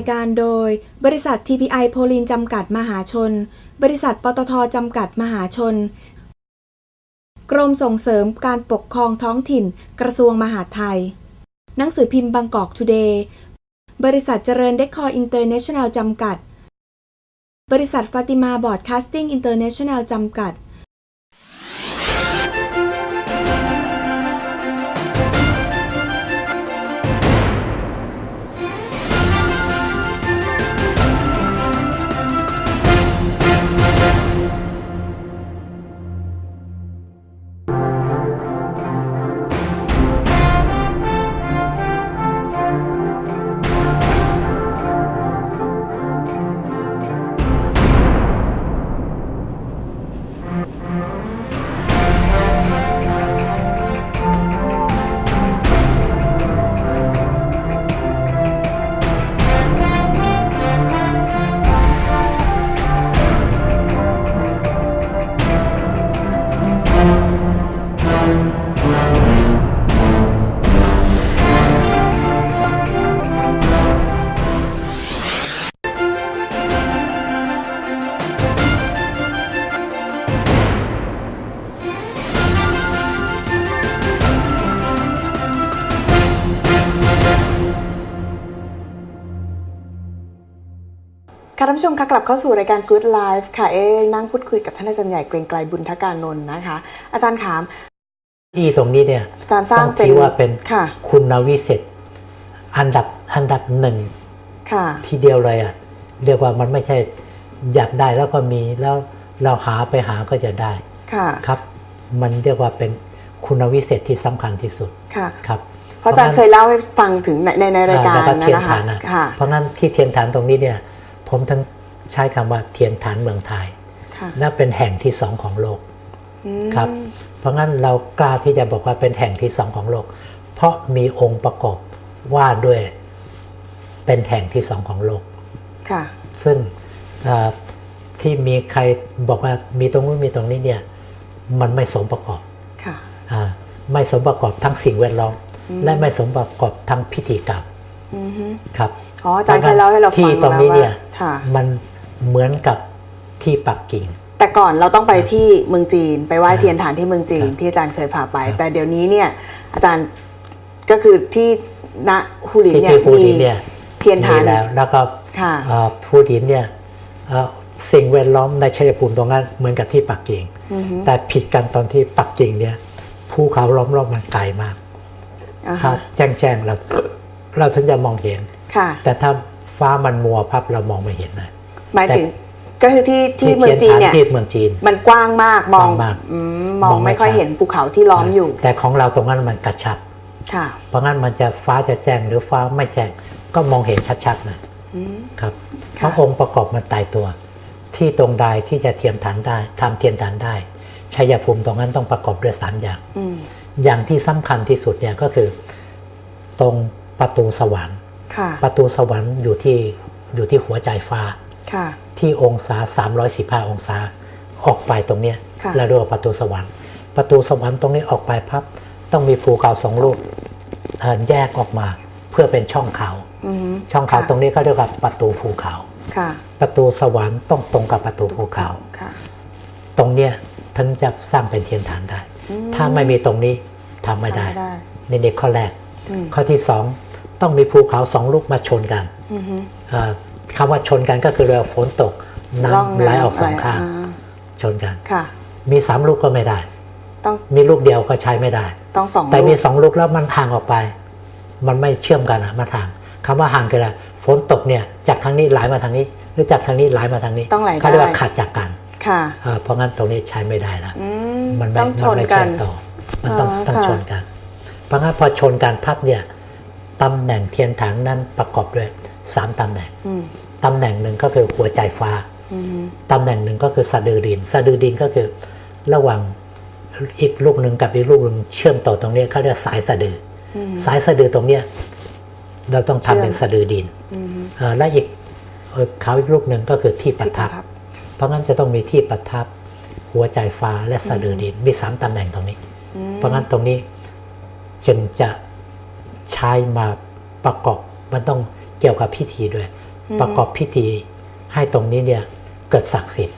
ายการโดย บริษัท TPI โพลินจำกัดมหาชน บริษัทปตทจำกัดมหาชน กรมส่งเสริมการปกครองท้องถิ่น กระทรวงมหาดไทย หนังสือพิมพ์บางกอกทูเดย์ บริษัทเจริญเดคคอร์อินเตอร์เนชั่นแนลจำกัด บริษัทฟาติมาบอร์ดคาสติ้งอินเตอร์เนชั่นแนลจำกัด ผู้ชมคะกลับเข้าสู่รายการ Good Life ค่ะเอ๊ะนั่งพูดคุยกับท่านอาจารย์ใหญ่เกรียงไกลบุญทการนนท์นะคะ อาจารย์ขามที่ตรงนี้เนี่ยอาจารย์สร้างต้องเป็นถือว่าเป็นค่ะคุณวิเศษอันดับอันดับหนึ่งค่ะทีเดียวเลยอะ่ะเรียกว่ามันไม่ใช่อยากได้แล้วก็มีแล้วเราหาไปหาก็จะได้ค่ะครับ มันเรียกว่าเป็นคุณวิเศษที่สำคัญที่สุดค่ะครับเพราะอาจารย์เคยเล่าให้ฟังถึงในในในรายการแล้วก็นะเทียนนะฐาคะนนะค่ะเพราะงั้นที่เทียนฐานตรงนี้เนี่ยผมทั้ง ใช้คำว่าเทียนฐานเมืองไทยค่ะและเป็นแห่งที่สองของโลกอืมครับเพราะงั้นเรากล้าที่จะบอกว่าเป็นแห่งที่สองของโลก เพราะมีองค์ประกอบว่าด้วยเป็นแห่งที่สองของโลกค่ะซึ่งเอ่อที่มีใครบอกว่ามีตรงนู้นมีตรงนี้เนี่ยมันไม่สมประกอบค่ะอาไม่สมประกอบทั้งสิ่งแวดล้อม และไม่สมประกอบทั้งพิธีกรรมอือฮึครับอ๋ออาจารย์เคยเล่าให้เราฟังที่ตรงนี้มาเนี่ยว่าค่ะมัน เหมือนกับที่ปักกิ่ง แต่ก่อนเราต้องไปที่เมืองจีน ไปไหว้ครับเทียนฐานที่เมืองจีนครับที่อาจารย์เคยพาไปครับแต่เดี๋ยวนี้เนี่ยอาจารย์ก็คือที่ณฮูหลินที่เนี่ยที่ภูมีดินเนี่ยเทียนฐานมีแล้วแล้วก็ค่ะเอ่อภูดินเนี่ยเอ่อสิ่งแวดล้อมในชัยภูมิตรงนั้นเหมือนกับที่ปักกิ่งอือฮึแต่ผิดกันตอนที่ปักกิ่งเนี่ยภูเขาล้อมรอบมันไกลมากอ่าถ้าฮะแจ้งแจ้งเราเราถึงจะมองเห็นค่ะแต่ถ้าฟ้ามันมัวพับเรามองไม่เห็นนะ หมายถึงก็คือที่ที่เมืองจีนเนี่ยที่เมืองจีน มันกว้างมากมองกว้างมากอืมมองมองไม่ไม่ค่อยชัดเห็นภูเขาที่ล้อมอยู่ แต่ของเราตรงนั้นมันกระชับค่ะ เพราะงั้นมันจะฟ้าจะแจ้งหรือฟ้าไม่แจ้งก็มองเห็นชัดๆเลยอืมครับเพค่ะราะองค์ประกอบมันตายตัว ที่ตรงใดที่จะเทียมฐานได้ทำเทียนฐานได้ชัยภูมิตรงนั้นต้องประกอบด้วยสามอย่างอืมอย่างที่สำคัญที่สุดเนี่ยก็คือ ตรงประตูสวรรค์ค่ะประตูสวรรค์อยู่ที่อยู่ที่หัวใจฟ้าค่ะ ที่องศา 315 องศาออกไปตรงเนี้ยค่ะเราเรียกว่าประตูสวรรค์ ประตูสวรรค์ตรงนี้ออกไปพับต้องมีภูเขาสองลูกเอ่อแยกออกมาเพื่อเป็นช่องเขาอืมช่องเขาตรงนี้เขาเรียกว่าประตูภูเขาค่ะประตูสวรรค์ต้องตรงกับประตูภูเขาค่ะตรงเนี้ยถึงจะสร้างเป็นเทียนฐานได้อืมถ้าไม่มีตรงนี้ทำไม่ได้ทำไม่ได้นี่นี่ข้อแรกอืมข้อที่สองต้องมีภูเขาสองลูกมาชนกันอือฮึเอ่อ คำว่าชนกันก็คือเวลาฝนตกร่องน้ำไหลออกสองไหลข้างอ่ชนกันค่ะมีสามลูกก็ไม่ได้ต้องมีลูกเดียวก็ใช้ไม่ได้ ต้องสองแต่มีลูกสองลูกแล้วมันห่างออกไป มันไม่เชื่อมกันอะมันห่างคำว่าห่างคืออะไรฝนตกเนี่ยจากทางนี้ไหลมาทางนี้ หรือจากทางนี้ไหลมาทางนี้ต้องไหลได้เขาเรียกว่าขาดจากกันค่ะเอ่อเพราะงั้นตรงนี้ใช้ไม่ได้ละอืมมันไม่ต้องชมันนไม่กัเชื่นอมต่อมันต้องอ๋อต้องค่ะชนกัน เพราะงั้นพอชนกันพับเนี่ยตำแหน่งเทียนถังนั้นประกอบด้วย สามตำแหน่งอืมตำแหน่งหนึ่งก็คือหัวใจฟ้าอืมตำแหน่งหนึ่งก็คือสะดือดินสะดือดินก็คือระหว่างอีกลูกหนึ่งกับอีกลูกหนึ่งเชื่อมต่อตรงเนี้ยเขาเรียกสายสะดืออสายสะดือตรงเนี้ยเราต้องทำเป็นสะดือดินอืมเอ่อและอีกเอ่อเขาอีกลูกหนึ่งก็คือที่ประที่ทับประทับ เพราะงั้นจะต้องมีที่ประทับหัวใจฟ้าและสะดือดินมีสามตำแหน่งตรงนี้อืมเพราะงั้นตรงนี้จึงจะใช้มาประกอบมันต้อง เกี่ยวกับพิธีด้วย ประกอบพิธีให้ตรงนี้เนี่ยเกิดศักดิ์สิทธิ์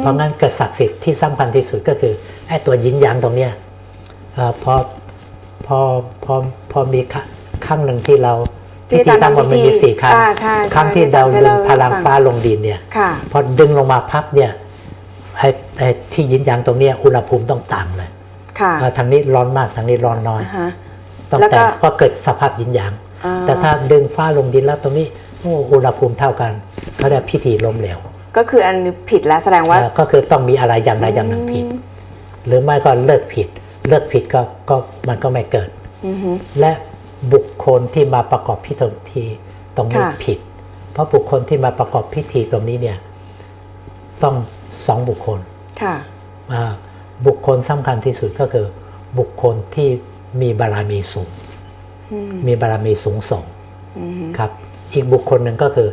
เพราะงั้นเกิดศักดิ์สิทธิ์ที่สำคัญที่สุดก็คือไอ้ตัวยินยางตรงเนี้ยเอ่อพอพอพอพอมีครั้งครั้งหนึ่งที่เราที่พิธีอาจารย์ตั้งมันทำพิธีมีสี่ครั้งอ่าใช่ใช่ครั้งที่ที่อาจารเราย์เคยดึงเล่าให้พลังฟังฟ้าลงดินเนี่ยค่ะพอดึงลงมาพับเนี่ยไอ้ไอ้ที่ยินยางตรงเนี้ยอุณหภูมิต้องต่างเลยค่ะเอ่อทางนี้ร้อนมากทางนี้ร้อนน้อยอ่าฮะต้องแล้วก็แต่ก็เกิดสภาพยินยางอ่าแต่ถ้าดึงฟ้าลงดินแล้วตรงนี้โอ้อุณหภูมิเท่ากันเขาเรียกพิธีล้มเหลว ก็คืออันนี้ผิดแล้วแสดงว่าเอ่อก็คือต้องมีอะไรอย่างใดอย่างหนึ่งผิด หรือไม่ก็เลิกผิด เลิกผิดก็ก็มันก็ไม่เกิดอือฮึและบุคคลที่มาประกอบพิธีตรงนี้ค่ะผิด เพราะบุคคลที่มาประกอบพิธีตรงนี้เนี่ยต้องสองบุคคลค่ะอ่าบุคคลสำคัญที่สุดก็คือ บุคคลที่มีบารมีสูงอืมมีบารมีสูงส่งอืมครับ อีกบุคคลหนึ่งก็คือ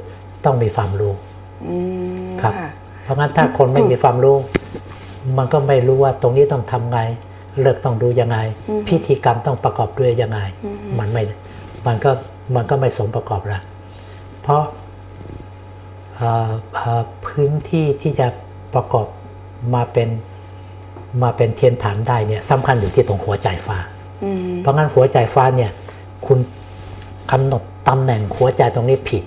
ต้องมีความรู้อืม ครับค่ะเพราะงั้นถ้าคนไม่มีความรู้ มันก็ไม่รู้ว่าตรงนี้ต้องทำไง เลิกต้องดูยังไง พิธีกรรมต้องประกอบด้วยยังไง มันไม่ มันก็มันก็ไม่สมประกอบละเพราะเอ่อเอ่อพื้นที่ที่จะประกอบมาเป็นมาเป็นเทียนฐานได้เนี่ยสำคัญอยู่ที่ตรงหัวใจฟ้าอืมเพราะงั้นหัวใจฟ้าเนี่ยคุณกำหนดตำแหน่งหัวใจตรงนี้ผิด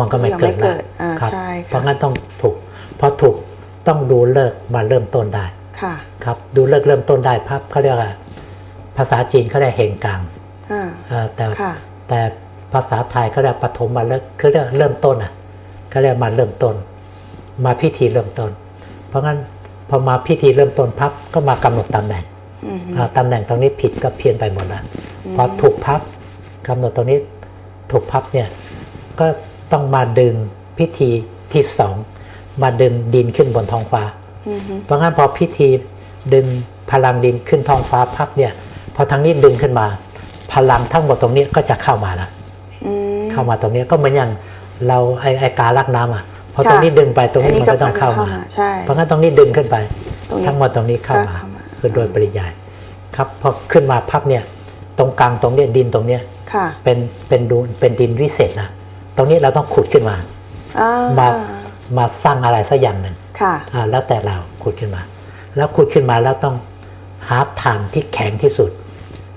มันก็ไม่เกิดยังไม่เกิละดอ่าครับใช่ค่ะเพราะงั้นต้องถูกพอถูกต้องดูเลิกมาเริ่มต้นได้ค่ะครับดูเลิกเริ่มต้นได้พับเขาเรียกว่าภาษาจีนเขาเรียกเฮงกังอ่าเอ่อแต่ค่ะแต่ภาษาไทยเขาเรียกปฐมมาเลิกคือเรียกเริ่มต้นอะเขาเรียกมาเริ่มต้น มาพิธีเริ่มต้น เพราะงั้นพอมาพิธีเริ่มต้นพับก็มากำหนดตำแหน่งอืมอ่าตำแหน่งตรงนี้ผิดก็เพี้ยนไปหมดละพอถูกพับกำหนดตรงนี้ถูกพับเนี่ยก็ ต้องมาดึงพิธีที่สองมาดึงดินขึ้นบนท้องฟ้าอืมเพราะงั้นพอพิธีดึงพลังดินขึ้นท้องฟ้าพับเนี่ยพอทางนี้ดึงขึ้นมา พลังทั้งหมดตรงนี้ก็จะเข้ามาละอืมเข้ามาตรงนี้ก็เหมือนอย่างเราไอไอการลักน้ำอะพอค่ะตรงนี้ดึงไปตรงนี้อันนี้มันก็ต้องก็เข้ามาเข้ามาใช่เพราะงั้นตรงนี้ดึงขึ้นไปตรงนี้ทั้งหมดตรงนี้เข้ามาก็เข้ามาคือโดยปริยายครับพอขึ้นมาพับเนี่ยตรงกลางตรงเนี้ยดินตรงเนี้ยค่ะเป็นเป็นดูนเป็นดินวิเศษนะ ตรงนี้เราต้องขุดขึ้นมาอ่ามามาสร้างอะไรสักอย่างหนึ่งค่ะอ่าแล้วแต่เราขุดขึ้นมา แล้วขุดขึ้นมาแล้วต้องหาถ่านที่แข็งที่สุด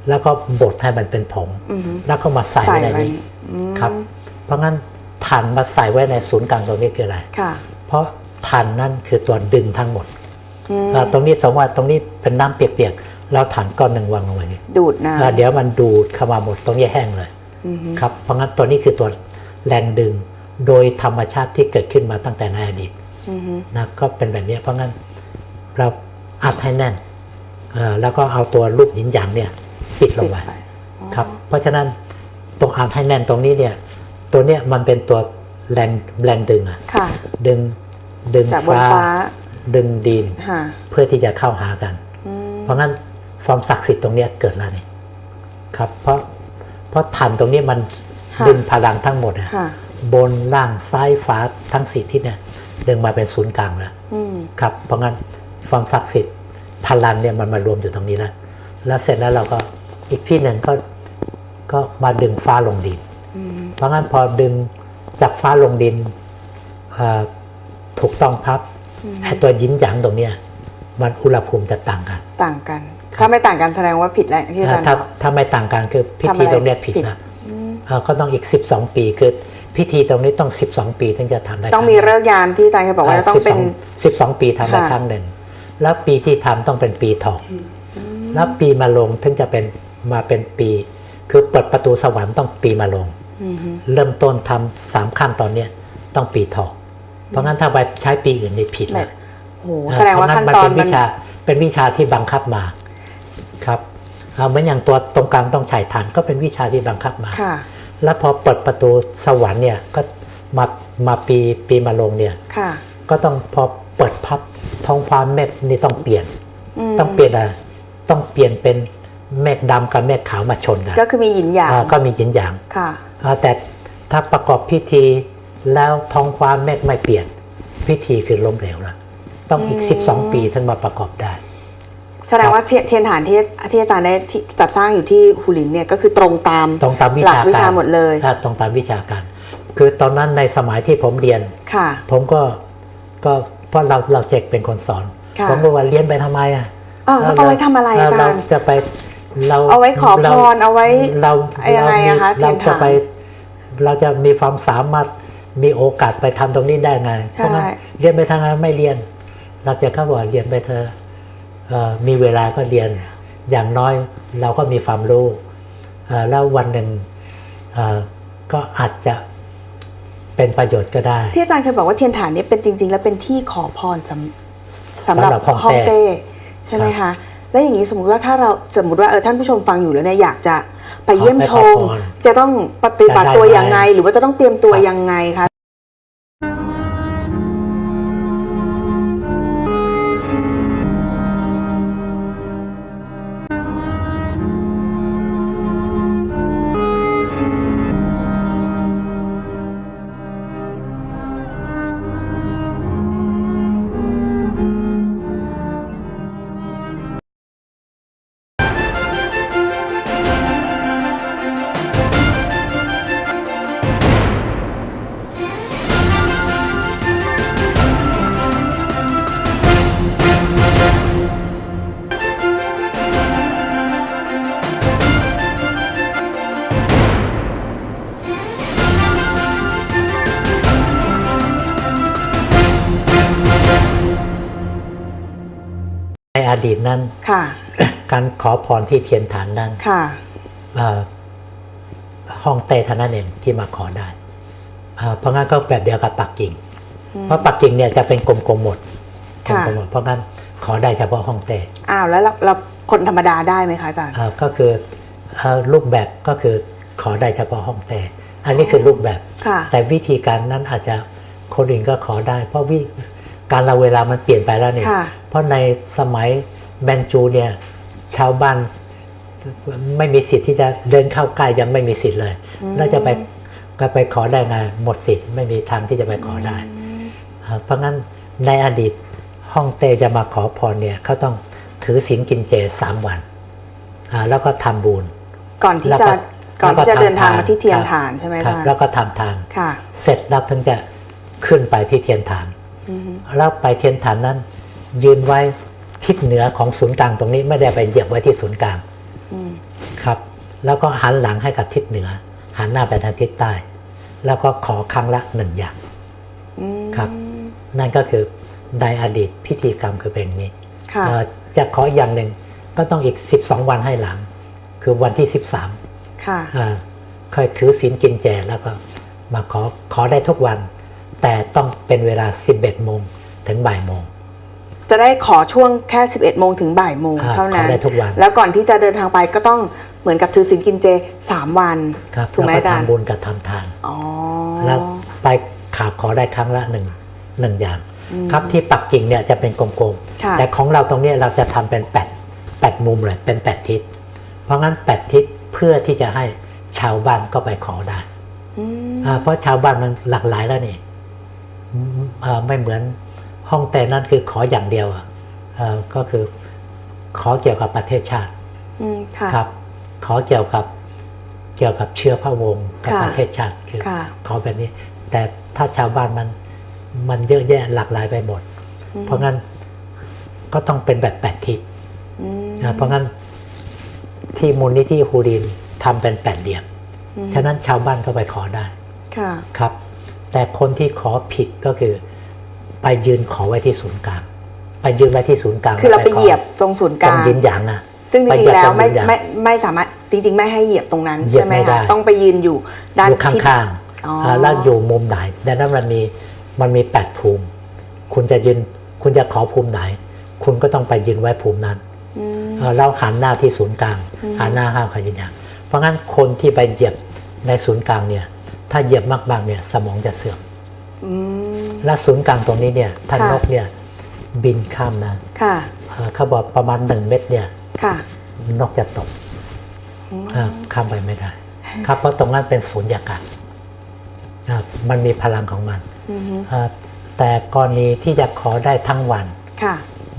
แล้วก็บดให้มันเป็นผงอือฮึแล้วก็มาใส่ใส่ไว้ในไว้นี้อืมครับ เพราะงั้นถ่านมาใส่ไว้ในศูนย์กลางตรงนี้คืออะไรค่ะเพราะถ่านนั่นคือตัวดึงทั้งหมดอืมอ่าตรงนี้สมมติว่าตรงนี้เป็นน้ำเปียกๆเราถ่านก้อนหนึ่งวางลงไปนี่ดูดน้อ่าเดี๋ยวมันดูดเข้ามาหมดตรงนี้แห้งเลยำอือฮึครับเพราะงั้นตัวนี้คือตัว แรงดึง โดยธรรมชาติที่เกิดขึ้นมาตั้งแต่ในอดีตอือฮึนะก็เป็นแบบนี้เพราะงั้นเราอัดให้แน่นเอ่อแล้วก็เอาตัวรูปหยินหยางเนี่ยปิดลงไปปิดไปอ๋อครับเพราะฉะนั้นตรงอัดให้แน่นตรงนี้เนี่ยตัวเนี้ยมันเป็นตัวแรงแรงดึงอะค่ะดึงดึงจากบนฟ้าฟ้าดึงดินค่ะเพื่อที่จะเข้าหากันอืมเพราะงั้นความศักดิ์สิทธิ์ตรงเนี้ยเกิดแล้วนี่ครับเพราะเพราะฐานตรงนี้มัน ดึงพลังทั้งหมดอะค่ะบนล่างซ้ายฝาทั้งสี่ทิศเนี่ยดึงมาเป็นศูนย์กลางแล้วอืมครับ เพราะงั้นความศักดิ์สิทธิ์พลังเนี่ยมันมารวมอยู่ตรงนี้แล้วแล้วเสร็จแล้วเราก็อีกที่หนึ่งก็ก็มาดึงฟ้าลงดินอืมเพราะงั้นพอดึงจากฟ้าลงดินเอ่อถูกต้องพับไอ้ตัวยินหยางตรงเนี้ยมันอุณหภูมิจะต่างกัน ต่างกัน ถ้าไม่ต่างกันแสดงว่าผิดแล้วที่อาจารย์ถ้าบอกถ้าไม่ต่างกันคือพิทำธีอะไรตรงเนี้ยผิดผิดนะเอ่อ ก็ต้องอีก 12 ปีคือพิธีตรงนี้ต้อง 12 ปีถึงจะทำได้ต้องมีเลิกษ์ยามที่อาจารย์เคยบอกว่าจะต้องเป็นสิบสองปีทำได้ค่ะครั้งหนึ่ง แล้วปีที่ทำต้องเป็นปีถอกแล้วปีมาลงถึงจะเป็นมาเป็นปี คือเปิดประตูสวรรค์ต้องปีมาลงอืมฮึเริ่มต้นทำสามขั้นตอนเนี้ยต้องปีถอกเพราะงั้นถ้าไปใช้ปีอื่นนี่ผิดแบเลบยโหแสดงว่าเพระขั้นมัตอนเป็นมัวินชาเป็นวิชาที่บังคับมาครับเอาเหมือนอย่างตัวตรงกลางต้องฉายฐานก็เป็นวิชาที่บังคับมาค่ะ แล้วพอเปิดประตูสวรรค์เนี่ยก็มามาปีปีมาลงเนี่ยค่ะก็ต้องพอเปิดพับท้องฟ้าเมฆนี่ต้องเปลี่ยนมต้องเปลี่ยนอะไรต้องเปลี่ยนเป็นเมฆดำกับเมฆขาวมาชนกันก็คือมีหยินหยางอ่าก็มีหยินหยางค่ะอ่าแต่ถ้าประกอบพิธีแล้วท้องฟ้าเมฆไม่เปลี่ยน พิธีคือล้มเหลวละต้องอีกอืม12 ปีถึงมาประกอบได้ แสดงว่าเทียนเทียนฐานที่ที่อาจารย์ได้ที่จัดสร้างอยู่ที่หูหลินเนี่ยก็คือตรงตามตรงตามวิหลัชากการวิชาหมดเลยอ่าตรงตามวิชาการ คือตอนนั้นในสมัยที่ผมเรียนค่ะผมก็ก็เพราะเราเราเจกเป็นคนสอนค่ะผมก็ว่าเรียนไปทำไมอะเออเอาไว้ทำอะไรอาจารย์เจะไปเราเอาไว้ขอพรเอาไว้เรายังไงอะคะเราเทียนฐานจะไปเราจะมีความสามารถมีโอกาสไปทำตรงนี้ได้ไงใช่เพราะงั้นเรียนไปทางนั้นไม่เรียน เราจะเข้าบอกเรียนไปเธอะเอ่อ มีเวลาก็เรียนอย่างน้อยเราก็มีความรู้เอ่อแล้ววันหนึ่งเอ่อก็อาจจะเป็นประโยชน์ก็ได้ ที่อาจารย์เคยบอกว่าเทียนฐานเนี่ยเป็นจริง ๆ แล้วเป็นที่ขอพรสำสำหรับสำหรับฮ่องฮ่องเต้เต้ใช่ไหมคะแล้วอย่างนี้สมมุติว่าถ้าเราสมมติว่าเออท่านผู้ชมฟังอยู่แล้วเนี่ยอยากจะไปเยี่ยมชมขอไปขอพรจะต้องปฏิบัติตัวจะได้ไหมยังไง หรือว่าจะต้องเตรียมตัวครับยังไงคะ อดีตนั้นค่ะ การขอพรที่เทียนฐานนั้นค่ะเอ่อห้องเต้เท่านั้นเองที่มาขอได้เอ่อเพราะงั้นก็แบบเดียวกับปักกิ่ง เพราะปักกิ่งเนี่ยจะเป็นกลมๆหมดกค่ะลมๆหมดเพราะงั้นขอได้เฉพาะห้องเต้อ้าวแล้วเราเราคนธรรมดาได้ไหมคะอาจารย์เอ่อก็คือเอ่อรูปแบบก็คือขอได้เฉพาะห้องเต้อันนี้คือรูปแบบค่ะแต่วิธีการนั้นอาจจะคนอื่นก็ขอได้ เพราะวิการเราเวลามันเปลี่ยนไปแล้วนี่ค่ะเพ ราะในสมัยแบนจูเนี่ยชาวบ้านไม่มีสิทธิ์ที่จะเดินเข้าใกล้ยังไม่มีสิทธิ์เลยแล้วจะไปก็ไปขอได้ไงหมดสิทธิ์ไม่มีทางที่จะไปขอได้อ่าเพราะงั้นในอดีตห้องเต้จะมาขอพรเนี่ยเขาต้องถือศีลกินเจสามวันอ่าแล้วก็ทำบุญก่อนที่แล้วจะก็ก่อนที่จะแล้วก็เดินทางทำมาที่เทียนครับฐานใช่ไหมอาครับจารย์แล้วก็ทำทานค่ะเสร็จแล้วถึงจะขึ้นไปที่เทียนฐานอือฮึแล้วไปเทียนฐานนั้น ยืนไว้ทิศเหนือของศูนย์กลางตรงนี้ไม่ได้ไปเหยียบไว้ที่ศูนย์กลางอืมครับ แล้วก็หันหลังให้กับทิศเหนือ หันหน้าไปทางทิศใต้ แล้วก็ขอครั้งละหนึ่งอย่างอืมครับ นั่นก็คือในอดีตพิธีกรรมคือเป็นอย่างนี้ค่ะเอ่อจะขออย่างหนึ่งก็ต้องอีก 12 วันให้หลัง คือวันที่ 13ค่ะอ่าค่อยถือศีลกินแจแล้วก็มาขอขอได้ทุกวัน แต่ต้องเป็นเวลา 11โมงถึงบ่ายโมง จะได้ขอช่วงแค่ 11 โมงถึงบ่ายโมงอ่าเท่านั้นขอได้ทุกวันแล้วก่อนที่จะเดินทางไปก็ต้องเหมือนกับถือศีลกินเจ 3 วันครับถูกไหมแล้วอาจารย์ทำบุญกับทำทานอ๋อแล้วไปขาบขอได้ครั้งละหนึ่งหนึ่งอย่าง ครับที่ปักกิ่งเนี่ยจะเป็นกลมค่ะๆแต่ของเราตรงเนี้ยเราจะทำเป็นแปดแปดมุมเลยเป็นแปดทิศ เพราะงั้นแปดทิศเพื่อที่จะให้ชาวบ้านก็ไปขอได้อืมอ่าเพราะชาวบ้านมันหลากหลายแล้วนี่อืมอ่าไม่เหมือน ห้องแต่นั้นคือขออย่างเดียวอะอ่าก็คือขอเกี่ยวกับประเทศชาติอืมค่ะครับ ขอเกี่ยวกับเกี่ยวกับเชื้อพระวงศ์กับค่ะประเทศชาติคือค่ะขอแบบนี้ แต่ถ้าชาวบ้านมันมันเยอะแยะหลากหลายไปหมด เพราะงั้นก็ต้องเป็นแบบแปดทิศอืมอ่าเพราะงั้นที่มูลนิธิฮูรินทำเป็นแปดเหลี่ยม ฉะนั้นชาวบ้านก็ไปขอได้ค่ะครับ แต่คนที่ขอผิดก็คือ ไปยืนขอไว้ที่ศูนย์กลางไปยืนไว้ที่ศูนย์กลางคือเราไปขเหยียบตรงศูนย์กตรลางงยินหยางอะซึ่งจไปริเหงยียบๆแล้วตรงไม่มุมอย่างไม่ไม่สามารถจริง ๆ ไม่ให้เหยียบตรงนั้นเหยียบใช่ไหมไม่ได้คะต้องไปยืนอยู่ด้านอยู่ข้ที่างอ๋อๆอ่าแล้วอยู่มุมไหนดังนั้นมันมีมันมีแปดภูมิ คุณจะยืนคุณจะขอภูมิไหน คุณก็ต้องไปยืนไว้ภูมินั้นอืมเอ่อแล้วหันหน้าที่ศูนย์กลางหันหน้าห้ามขยันอย่างเพราะงั้นคนที่ไปเหยียบในศูนย์กลางเนี่ย ถ้าเหยียบมากๆเนี่ยสมองจะเสื่อมอืม และศูนย์กลางตรงนี้เนี่ยถ้าค่ะนกเนี่ยบินข้ามนะค่ะเอ่อเขาบอกประมาณหนึ่งเมตรเนี่ยค่ะนกจะตกอ่าข้ามไปไม่ได้ ครับเพราะตรงนั้นเป็นศูนย์ยากาศอ่ามันมีพลังของมันอือฮึอ่าแต่กรณีที่จะขอได้ทั้งวันค่ะ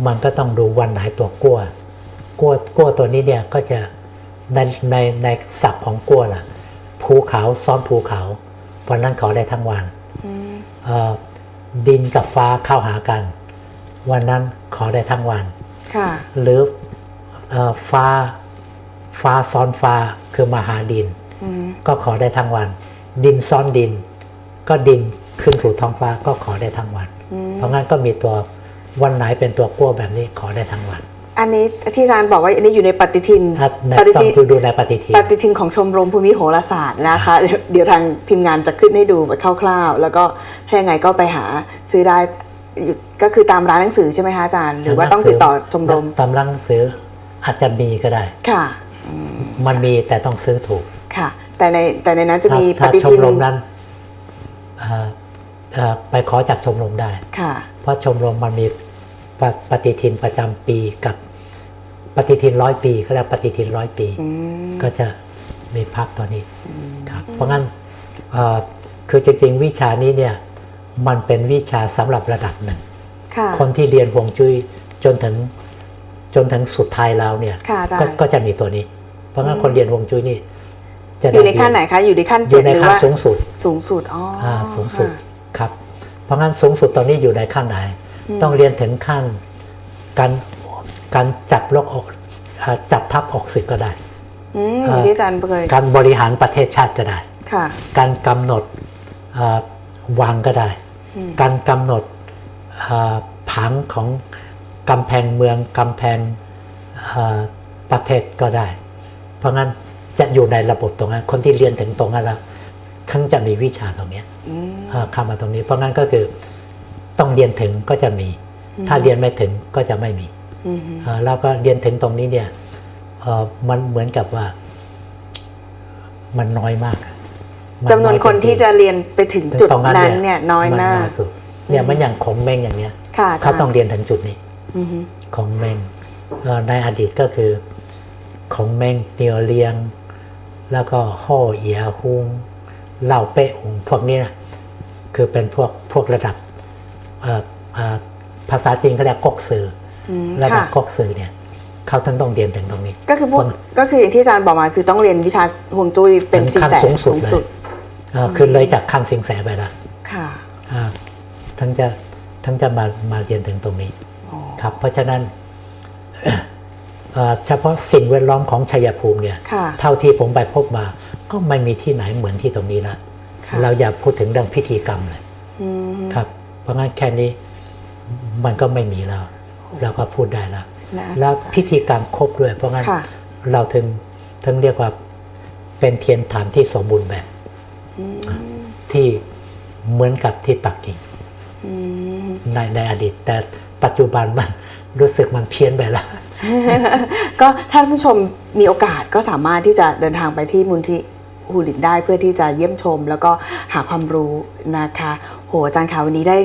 มันก็ต้องดูวันไหนตัวกลัวกลัวกลัวตัวนี้เนี่ยก็จะในในในศัพท์ของกลัวล่ะ ภูเขาซ้อนภูเขา วันนั้นขอได้ทั้งวันอืมเอ่อ ดินกับฟ้าเข้าหากัน วันนั้นขอได้ทั้งวันค่ะหรือเอ่อฟ้าฟ้าซ้อนฟ้าคือมาหาดินอืมก็ขอได้ทั้งวัน ดินซ้อนดิน ก็ดินขึ้นสู่ท้องฟ้าก็ขอได้ทั้งวันอืมเพราะงั้นก็มีตัววันไหนเป็นตัวกลัวแบบนี้ขอได้ทั้งวัน อันนี้ที่อาจารย์บอกว่าอันนี้อยู่ในปฏิทินอะในปฏิต้อทิงนดูดูในปฏิทิน ปฏิทินของชมรมภูมิโหราศาสตร์นะคะเดี๋ยวเดี๋ยวทางทีมงานจะขึ้นให้ดูแบบคร่าวๆ แล้วก็ถ้ายังไงก็ไปหาซื้อได้อยู่ก็คือตามร้านหนังสือใช่ไหมคะอาจารย์ หรือว่าต้องติดต่อชมรมตำลังซื้ออาจจะมีก็ได้ค่ะ มันมีแต่ต้องซื้อถูกค่ะ แต่ในแต่ในนั้นจะมีปถ้าฏิชทิมนรมนั้นเอ่อเอ่อไปขอจากชมรมได้ค่ะ เพราะชมรมมันมีปปฏิทินประจำปีกับ ปฏิทินร้อยปีเขาเรียกปฏิทินร้อยปีอืมก็จะมีภาพตัวนี้ครับเพราะงั้นเอ่อคือจริงๆ วิชานี้เนี่ยมันเป็นวิชาสำหรับระดับหนึ่งค่ะคนที่เรียนฮวงจุ้ยจนถึงจนถึงสุดท้ายแล้วเนี่ยค่ะอาจารก็ย์ก็จะมีตัวนี้ เพราะงั้นคนเรียนฮวงจุ้ยนี่จะอยู่ในได้ขั้นไหนคะอยู่ในขั้นอเจ็ดยู่ในหรือขั้นว่าสูงสุดสูงสุดอ๋อออ่าสูงสุดค่ะครับ เพราะงั้นสูงสุดตอนนี้อยู่ในขั้นไหน ต้องเรียนถึงขั้นการ การจับโลกออกอ่าจับทัพออกศึกก็ได้อืมอ่าที่อาจารย์เคยการบริหารประเทศชาติก็ได้ค่ะการกำหนดอ่าวางก็ได้อืมการกำหนดอ่าผังของกำแพงเมืองกำแพงอ่าประเทศก็ได้ เพราะงั้นจะอยู่ในระบบตรงนั้น คนที่เรียนถึงตรงนั้นแล้วทั้งจะมีวิชาตรงเนี้ยอืมอ่าเข้ามาตรงนี้ เพราะงั้นก็คือต้องเรียนถึงก็จะมี ถ้าเรียนไม่ถึงก็จะไม่มี อืมอ่าแล้วก็เรียนถึงตรงนี้เนี่ยเอ่อมันเหมือนกับว่า มันน้อยมากอะมัจำนวนคนอยริงๆที่จะเรียนไปถึงจุดตรงนั้นเนี่ยน้อยมากสุดเนี่ยมันอย่างของเมงอย่างเนี้ยค่ะอาจารย์เขาต้องเรียนถึงจุดนี้อือฮึของเมงเอ่อในอดีตก็คือ ของเมงเตียวเลียง แล้วก็ห่อเอียฮุงเหล่าเป้อุงพวกนี้นะคือเป็นพวกพวกระดับเอ่อเอ่อภาษาจีนเขาเรียกกกสืออืม ระดับค่ะกกสือเนี่ยเขาทั้งต้องเรียนถึงตรงนี้ ก็คือพวกคนก็คืออย่างที่อาจารย์บอกมาคือต้องเรียนวิชาห่วงจุ้ยเป็นเป็นสินขั้นแสสูงสุดสูงเลยสุดเอ่อคือเลยจากขั้นสิงแสไปแล้วค่ะอ่าทั้งจะทั้งจะมามาเรียนถึงตรงนี้ อ๋อครับ เพราะฉะนั้นเอ่อเฉพาะสิ่งแวดล้อมของชัยภูมิเนี่ย ค่ะ เท่าที่ผมไปพบมา ก็ไม่มีที่ไหนเหมือนที่ตรงนี้ละ ค่ะ เราอย่าพูดถึงเรื่องพิธีกรรมเลย อืมครับ เพราะงั้นแค่นี้มันก็ไม่มีแล้ว เราก็พูดได้แล้วน่าสนใจแล้วพิธีกรรมครบด้วย เพราะงั้นค่ะเราถึงถึงเรียกว่าเป็นเทียนฐานที่สมบูรณ์แบบอืมที่เหมือนกับที่ปักกิ่งอืมในในอดีต แต่ปัจจุบันมันรู้สึกมันเพี้ยนไปแล้วก็ถ้าท่านผู้ชมมีโอกาสก็สามารถที่จะเดินทางไปที่มูลที่ฮูลินได้เพื่อที่จะเยี่ยมชม แล้วก็หาความรู้นะคะ โหอาจารย์คะวันนี้ได้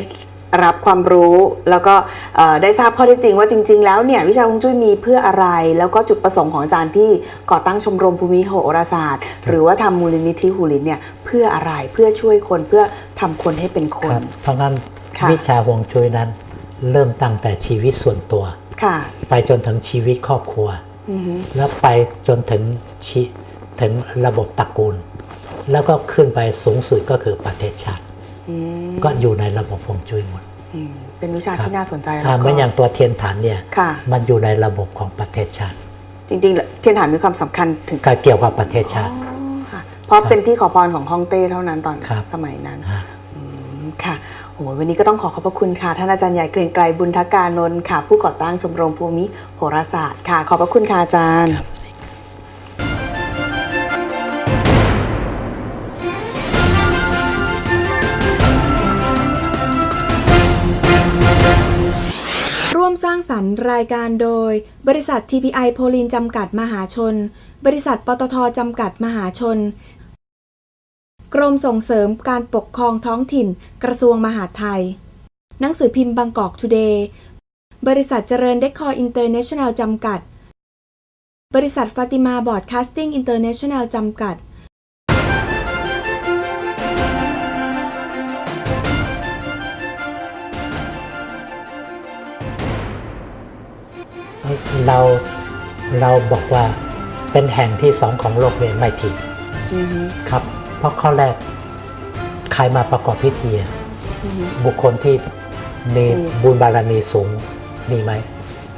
รับความรู้แล้วก็เอ่อได้ทราบข้อเท็จจริงว่าจริง ๆ แล้วเนี่ยวิชาฮวงจุ้ยมีเพื่ออะไร แล้วก็จุดประสงค์ของอาจารย์ที่ก่อตั้งชมรมภูมิโหราศาสตร์ หรือว่าทำมูลนิธิฮูลินเนี่ยเพื่ออะไรเพื่อช่วยคนเพื่อทำคนให้เป็นคคนรับเพราะงั้นค่ะวิชาฮวงจุ้ยนั้น เริ่มตั้งแต่ชีวิตส่วนตัวค่ะ ไปจนถึงชีวิตครอบครัวอือฮึแล้วไปจนถึงชีถึงระบบตระกูล แล้วก็ขึ้นไปสูงสุดก็คือประเทศชาติอืมก็อยู่ในระบบฮวงจุ้ยหมดอืม เป็นวิชาครับที่น่าสนใจแล้วอ่าก็เหมือนอย่างตัวเทียนฐานเนี่ยค่ะมันอยู่ในระบบของประเทศชาติ จริงๆ เทียนฐานมีความสำคัญถึงการเกี่ยวกับประเทศชาติอ๋อค่ะเพราะเป็นที่ขอพรของฮ่องเต้เท่านั้นตอนครับสมัยนั้นฮะอืมค่ะโอ้ยวันนี้ก็ต้องขอขอบพระคุณค่ะ ท่านอาจารย์ใหญ่เกรียงไกรบุญทการนนท์ค่ะ ผู้ก่อตั้งชมรมภูมิโหราศาสตร์ค่ะ ขอบพระคุณค่ะอาจารย์ สร้างสรรค์รายการโดย บริษัท TPI โพลินจำกัดมหาชน บริษัทปตทจำกัดมหาชน กรมส่งเสริมการปกครองท้องถิ่น กระทรวงมหาดไทย หนังสือพิมพ์บางกอกทูเดย์ บริษัทเจริญเดคคอร์อินเตอร์เนชั่นแนลจำกัด บริษัทฟาติมาบอร์ดคาสติ้งอินเตอร์เนชั่นแนลจำกัด เราเราบอกว่าเป็นแห่งที่สองของโลกเนี่ยไม่ผิดอือฮึครับ เพราะข้อแรกใครมาประกอบพิธีอะอือฮึบุคคลที่มีอืมบุญบารมีสูงมีไหม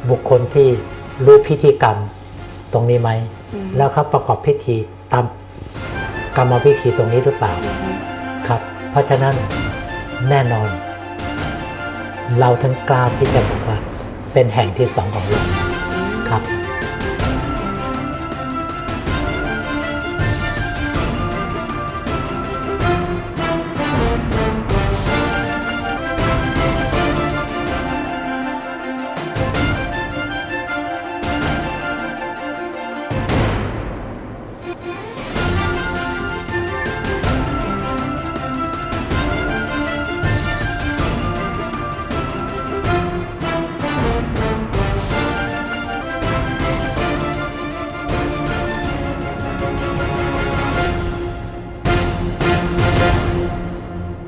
บุคคลที่รู้พิธีกรรมตรงนี้ไหม แล้วเขาประกอบพิธีตามกรรมวิธีตรงนี้หรือเปล่าอือฮึครับ เพราะฉะนั้นแน่นอน เราถึงกล้าที่จะบอกว่าเป็นแห่งที่สองของโลก ครับ